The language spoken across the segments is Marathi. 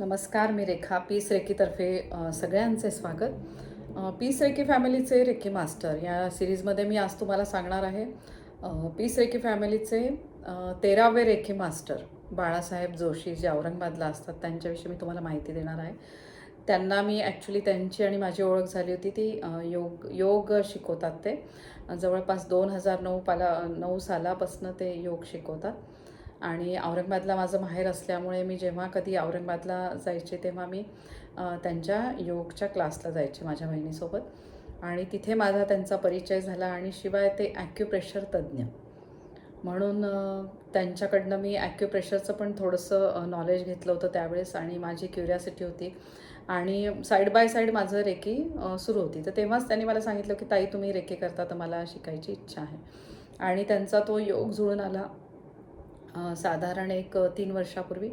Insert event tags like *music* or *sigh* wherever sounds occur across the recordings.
नमस्कार मी रेखा पीस रेकीतर्फे सगळ्यांचे स्वागत. पीस रेकी फॅमिलीचे रेकी मास्टर या सिरीजमध्ये मी आज तुम्हाला सांगणार आहे. पीस रेकी फॅमिलीचे तेरावे रेखी मास्टर बाळासाहेब जोशी जे औरंगाबादला असतात त्यांच्याविषयी मी तुम्हाला माहिती देणार आहे. त्यांना मी ॲक्च्युली त्यांची आणि माझी ओळख झाली होती. ती योग योग शिकवतात ते. जवळपास दोन हजार नऊ पाला नऊ सालापासनं ते योग शिकवतात. आणि औरंगाबादला माझं माहेर असल्यामुळे मी जेव्हा कधी औरंगाबादला जायचे तेव्हा मी त्यांच्या योगच्या क्लासला जायचे माझ्या बहिणीसोबत. आणि तिथे माझा त्यांचा परिचय झाला आणि शिवाय ते ॲक्युप्रेशर तज्ज्ञ. म्हणून त्यांच्याकडनं मी ॲक्युप्रेशरचं पण थोडंसं नॉलेज घेतलं होतं त्यावेळेस आणि माझी क्युरियासिटी होती. आणि साईड बाय साईड माझं रेकी सुरू होती. तर तेव्हाच त्यांनी मला सांगितलं की ताई तुम्ही रेकी करता तर मला शिकायची इच्छा आहे. आणि त्यांचा तो योग जुळून आला. साधारण एक तीन वर्षापूर्वी.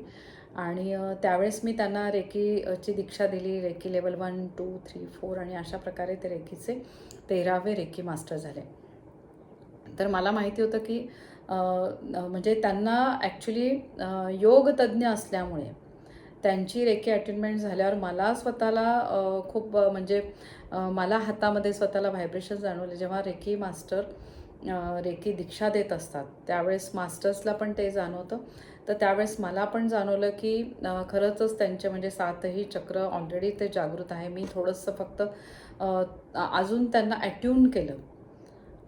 आणि त्यावेळेस मी त्यांना रेकीची दीक्षा दिली reiki level one two three four आणि अशा प्रकारे ते रेकीचे तेरावे रेकी मास्टर झाले. तर मला माहिती होतं की म्हणजे त्यांना ॲक्च्युली योग असल्यामुळे त्यांची रेकी अटेंडमेंट झाल्यावर मला स्वतःला खूप म्हणजे मला हातामध्ये स्वतःला व्हायब्रेशन जाणवले. जेव्हा रेकी मास्टर रेखी दीक्षा देत असतात. त्यावेळेस मास्टर्सला पण ते जाणवतं. तर त्यावेळेस मला पण जाणवलं की खरंचच त्यांचे म्हणजे सातही चक्र ऑलरेडी ते जागृत आहे. मी थोडंसं फक्त अजून त्यांना ॲट्यून केलं.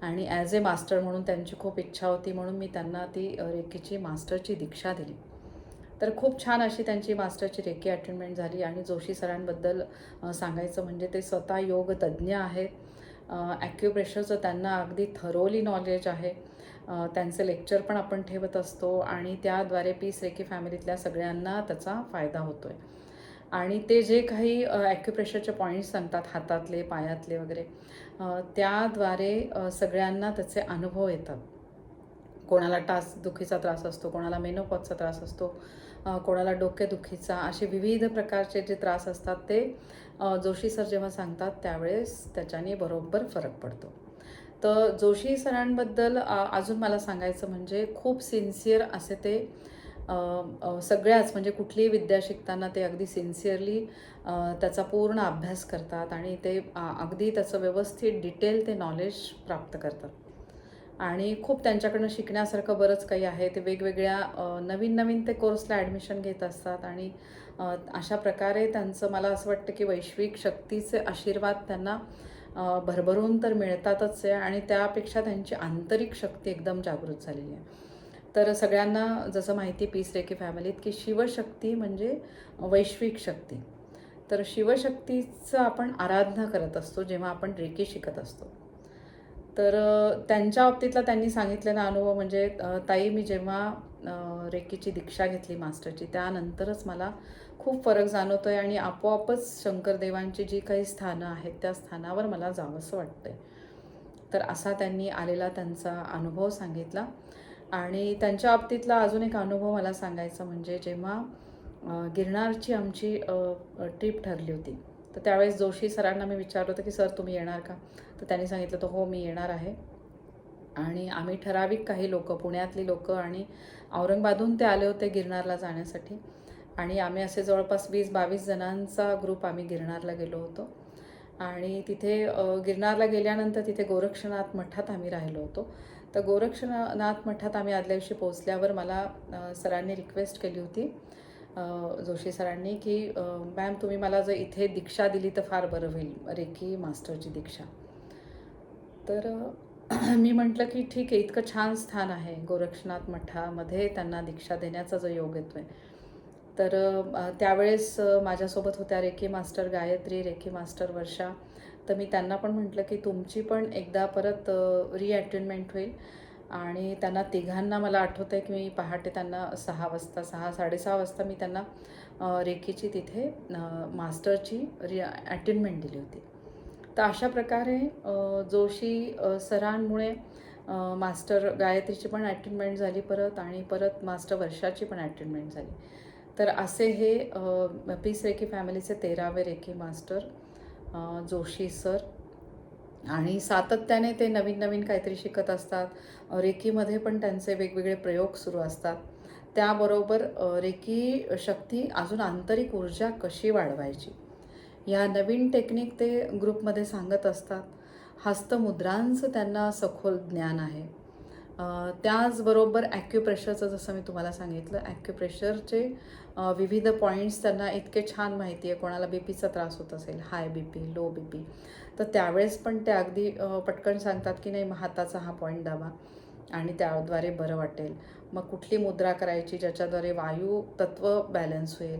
आणि ॲज ए मास्टर म्हणून त्यांची खूप इच्छा होती म्हणून मी त्यांना ती रेखीची मास्टरची दीक्षा दिली. तर खूप छान अशी त्यांची मास्टरची रेखी अटेंडमेंट झाली. आणि जोशी सरांबद्दल सांगायचं म्हणजे ते स्वतः योग तज्ज्ञ आहेत. ॲक्युप्रेशरचं त्यांना अगदी थरोली नॉलेज आहे. त्यांचं त्यांचे लेक्चर पण आपण ठेवत असतो आणि त्याद्वारे पीस रेकी फॅमिलीतल्या सगळ्यांना त्याचा फायदा होतो आहे आणि ते जे काही ॲक्युप्रेशरचे पॉईंट्स सांगतात हातातले पायातले वगैरे त्याद्वारे सगळ्यांना त्याचे अनुभव येतात. कोणाला टास दुखीचा त्रास असतो कोणाला मेनोपॉजचा त्रास असतो कोणाला डोकेदुखीचा असे विविध प्रकारचे जे त्रास असतात ते जोशी सर जेव्हा सांगतात त्यावेळेस त्याच्याने बरोबर फरक पडतो. तर जोशी सरांबद्दल अजून मला सांगायचं म्हणजे खूप सिन्सिअर असे ते सगळ्याच म्हणजे कुठलीही विद्या शिकताना ते अगदी सिन्सिअरली त्याचा पूर्ण अभ्यास करतात आणि ते अगदी त्याचं व्यवस्थित डिटेल ते नॉलेज प्राप्त करतात. आणि खूप त्यांच्याकडनं शिकण्यासारखं बरंच काही आहे. ते वेगवेगळ्या नवीन नवीन ते कोर्सला ॲडमिशन घेत असतात आणि अशा प्रकारे त्यांचं मला असं वाटतं की वैश्विक शक्तीचे आशीर्वाद त्यांना भरभरून तर मिळतातच आहे आणि त्यापेक्षा त्यांची आंतरिक शक्ती एकदम जागृत झालेली आहे. तर सगळ्यांना जसं माहिती पीस रेकी फॅमिलीत की शिवशक्ती म्हणजे वैश्विक शक्ती. तर शिवशक्तीचं आपण आराधना करत असतो जेव्हा आपण रेकी शिकत असतो. तर त्यांच्या बाबतीतला त्यांनी सांगितलेला अनुभव म्हणजे ताई मी जेव्हा रेकीची दीक्षा घेतली मास्टरची त्यानंतरच मला खूप फरक जाणवतो आहे आणि आपोआपच शंकरदेवांची जी काही स्थानं आहेत त्या स्थानावर मला जावंसं वाटतंय. तर असा त्यांनी आलेला त्यांचा अनुभव सांगितला आणि त्यांच्या बाबतीतला अजून एक अनुभव मला सांगायचा म्हणजे जेव्हा गिरणारची गिरनारची आमची ट्रीप ठरली होती तर त्यावेळेस जोशी सरांना मी विचारलं होतं की सर तुम्ही येणार का? तर त्यांनी सांगितलं तर हो मी येणार आहे. आणि आम्ही ठराविक काही लोक पुण्यातली लोक आणि औरंगाबादहून ते आले होते गिरनारला जाण्यासाठी. आणि आम्ही असे जवळपास वीस बावीस जणांचा ग्रुप आम्ही गिरनारला गेलो होतो. आणि तिथे गिरणारला गिरनारला गेल्यानंतर तिथे गोरक्षनाथ मठात आम्ही राहिलो होतो. तर गोरक्षनाथ मठात आम्ही आदल्या दिवशी पोचल्यावर मला सरांनी रिक्वेस्ट केली होती जोशी सरांनी की मॅम तुम्ही मला जर इथे दीक्षा दिली तर फार बरं होईल रेकी मास्टरची दीक्षा. तर *clears throat* मी म्हटलं की ठीक आहे इतकं छान स्थान आहे गोरक्षनाथ मठामध्ये त्यांना दीक्षा देण्याचा जो योग येतो आहे तर त्यावेळेस माझ्यासोबत होत्या reiki master Gayatri reiki master Varsha. तर मी त्यांना पण म्हटलं की तुमची पण एकदा परत रिॲटेनमेंट होईल. आणि त्यांना तिघांना मला आठवतं आहे की मी पहाटे त्यांना सहा वाजता सहा साडेसहा वाजता मी त्यांना रेखीची तिथे मास्टरची रि अटेनमेंट दिली होती. तर अशा प्रकारे जोशी सरांमुळे मास्टर गायत्रीची पण अटेनमेंट झाली परत आणि परत मास्टर वर्षाची पण अटेनमेंट झाली. तर असे हे पीस रेखी फॅमिलीचे तेरावे रेखी मास्टर जोशी सर आणि सातत्याने ते नवीन नवीन काहीतरी शिकत असतात. रेकीमध्ये पण त्यांचे वेगवेगळे प्रयोग सुरू असतात. त्याबरोबर रेकी शक्ती अजून आंतरिक ऊर्जा कशी वाढवायची? या नवीन टेक्निक ते ग्रुपमध्ये सांगत असतात. हस्तमुद्रांचं त्यांना सखोल ज्ञान आहे. त्याचबरोबर ॲक्युप्रेशरचं जसं मी तुम्हाला सांगितलं ॲक्युप्रेशरचे विविध पॉईंट्स त्यांना इतके छान माहिती आहे कोणाला बी पीचा त्रास होत असेल high B P low B P तर त्यावेळेस पण ते अगदी पटकन सांगतात की नाही मग हाताचा हा पॉईंट दाबा आणि त्याद्वारे बरं वाटेल. मग कुठली मुद्रा करायची ज्याच्याद्वारे वायू तत्व बॅलन्स होईल?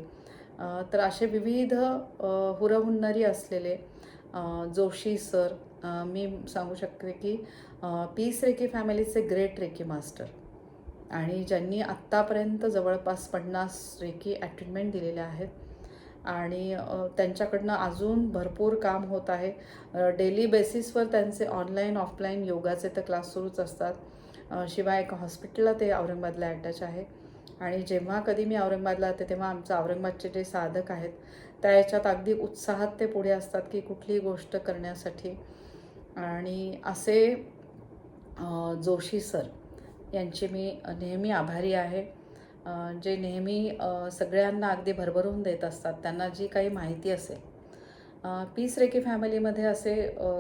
तर असे विविध हुरहुन्नरी असलेले जोशी सर मी सांगू शकते की पीस रेकी फॅमिलीचे ग्रेट रेकी मास्टर. आणि ज्यांनी आत्तापर्यंत जवळपास पन्नास रेकी ॲटमेंट दिलेल्या आहेत. आणि त्यांच्याकडनं अजून भरपूर काम होत आहे. डेली बेसिसवर त्यांचे ऑनलाईन ऑफलाईन योगाचे तर क्लास सुरूच असतात. शिवाय एका हॉस्पिटलला ते औरंगाबादला अटॅच आहे. आणि जेव्हा कधी मी औरंगाबादला जाते तेव्हा आमचं औरंगाबादचे जे साधक आहेत त्या याच्यात अगदी उत्साहात ते पुढे असतात की कुठलीही गोष्ट करण्यासाठी. आणि असे जोशी सर यांचे मी नेहमी आभारी आहे. जे नेहमी सगळ्यांना अगदी भरभरून देत असतात त्यांना जी काही माहिती असेल. पीस रेकी फॅमिलीमध्ये असे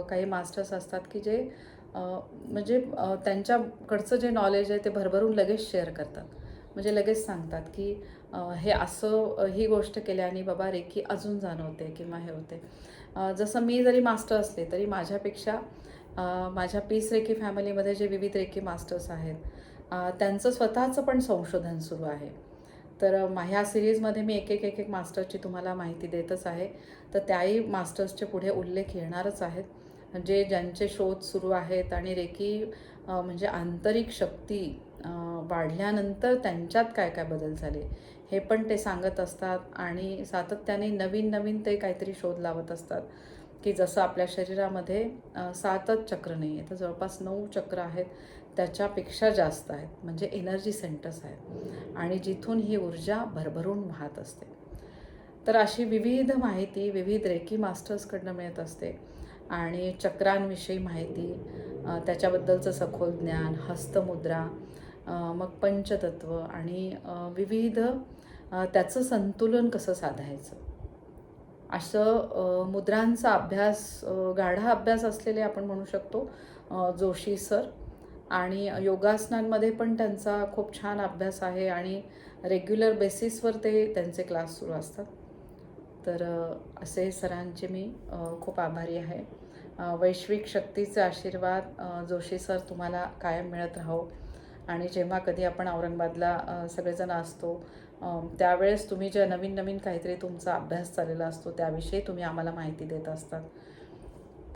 काही मास्टर्स असतात की जे म्हणजे त्यांच्याकडचं जे नॉलेज आहे ते भरभरून लगेच शेअर करतात. म्हणजे लगेच सांगतात की हे असं ही गोष्ट केल्याने बाबा रेखी अजून जाणवते किंवा हे होते. जसं मी जरी मास्टर असले तरी माझ्यापेक्षा माझ्या पीस रेखी फॅमिलीमध्ये जे विविध रेखी मास्टर्स आहेत त्यांचं स्वतःचं पण संशोधन सुरू आहे. तर ह्या सिरीजमध्ये मी एक एक एक एक मास्टरची तुम्हाला माहिती देतच आहे. तर त्याही मास्टर्सचे पुढे उल्लेख येणारच आहेत. जे ज्यांचे शोध सुरू आहेत आणि रेकी म्हणजे आंतरिक शक्ती वाढल्यानंतर त्यांच्यात काय काय बदल झाले? हे पण ते सांगत असतात आणि सातत्याने नवीन नवीन ते काहीतरी शोध लावत असतात की जसं आपल्या शरीरामध्ये सातच चक्र नाही आहे तर जवळपास नऊ चक्र आहेत त्याच्यापेक्षा जास्त आहेत. म्हणजे एनर्जी सेंटर्स आहेत. आणि जिथून ही ऊर्जा भरभरून वाहत असते. तर अशी विविध माहिती विविध रेकी मास्टर्सकडनं मिळत असते. आणि चक्रांविषयी माहिती त्याच्याबद्दलचं सखोल ज्ञान हस्तमुद्रा मग पंचतत्व आणि विविध त्याचं संतुलन कसं साधायचं? असं मुद्रांचा अभ्यास गाढा अभ्यास असलेले आपण म्हणू शकतो जोशी सर. आणि योगासनांमध्ये पण त्यांचा खूप छान अभ्यास आहे आणि रेग्युलर बेसिसवर ते त्यांचे क्लास सुरू असतात. तर असे सरांचे मी खूप आभारी आहे. वैश्विक शक्तीचे आशीर्वाद जोशी सर तुम्हाला कायम मिळत राहो. आणि जेव्हा कधी आपण औरंगाबादला सगळेजण असतो त्यावेळेस तुम्ही ज्या नवीन नवीन काहीतरी तुमचा अभ्यास चाललेला असतो त्याविषयी तुम्ही आम्हाला माहिती देत असतात.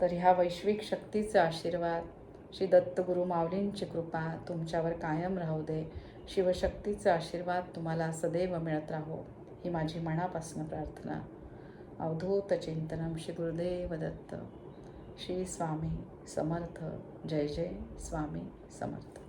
तर ह्या वैश्विक शक्तीचे आशीर्वाद श्री दत्तगुरु माऊलींची कृपा तुमच्यावर कायम राहू दे. शिवशक्तीचे आशीर्वाद तुम्हाला सदैव मिळत राहो ही माझी मनापासून प्रार्थना. अवधूत चिंतनम श्री गुरुदेव दत्त. श्री स्वामी समर्थ. जय जय स्वामी समर्थ.